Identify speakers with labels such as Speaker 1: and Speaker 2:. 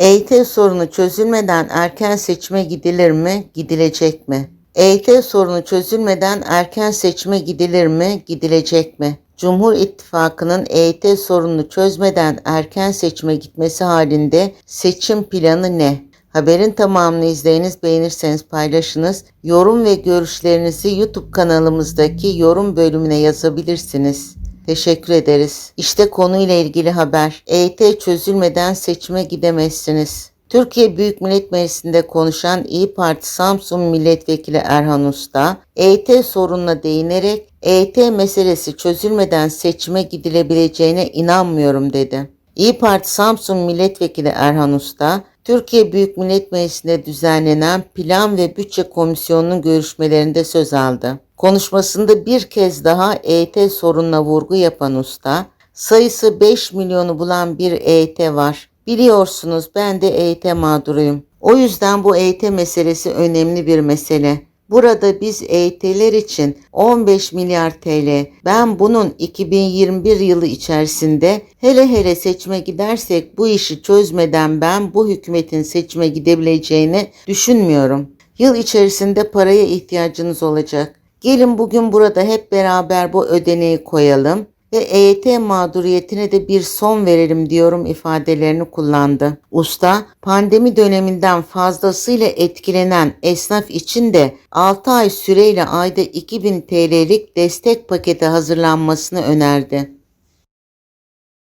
Speaker 1: EYT sorunu çözülmeden erken seçime gidilir mi, gidilecek mi? EYT sorunu çözülmeden erken seçime gidilir mi, gidilecek mi? Cumhur İttifakı'nın EYT sorununu çözmeden erken seçime gitmesi halinde seçim planı ne? Haberin tamamını izleyiniz, beğenirseniz paylaşınız. Yorum ve görüşlerinizi YouTube kanalımızdaki yorum bölümüne yazabilirsiniz. Teşekkür ederiz. İşte konuyla ilgili haber. EYT çözülmeden seçime gidemezsiniz. Türkiye Büyük Millet Meclisi'nde konuşan İyi Parti Samsun Milletvekili Erhan Usta, EYT sorununa değinerek EYT meselesi çözülmeden seçime gidilebileceğine inanmıyorum dedi. İyi Parti Samsun Milletvekili Erhan Usta, Türkiye Büyük Millet Meclisi'nde düzenlenen Plan ve Bütçe Komisyonu'nun görüşmelerinde söz aldı. Konuşmasında bir kez daha EYT sorununa vurgu yapan usta, sayısı 5 milyonu bulan bir EYT var. Biliyorsunuz ben de EYT mağduruyum. O yüzden bu EYT meselesi önemli bir mesele. Burada biz EYT'ler için 15 milyar TL, ben bunun 2021 yılı içerisinde hele hele seçime gidersek bu işi çözmeden ben bu hükümetin seçime gidebileceğini düşünmüyorum. Yıl içerisinde paraya ihtiyacınız olacak. Gelin bugün burada hep beraber bu ödeneği koyalım ve EYT mağduriyetine de bir son verelim diyorum ifadelerini kullandı. Usta, pandemi döneminden fazlasıyla etkilenen esnaf için de 6 ay süreyle ayda 2000 TL'lik destek paketi hazırlanmasını önerdi.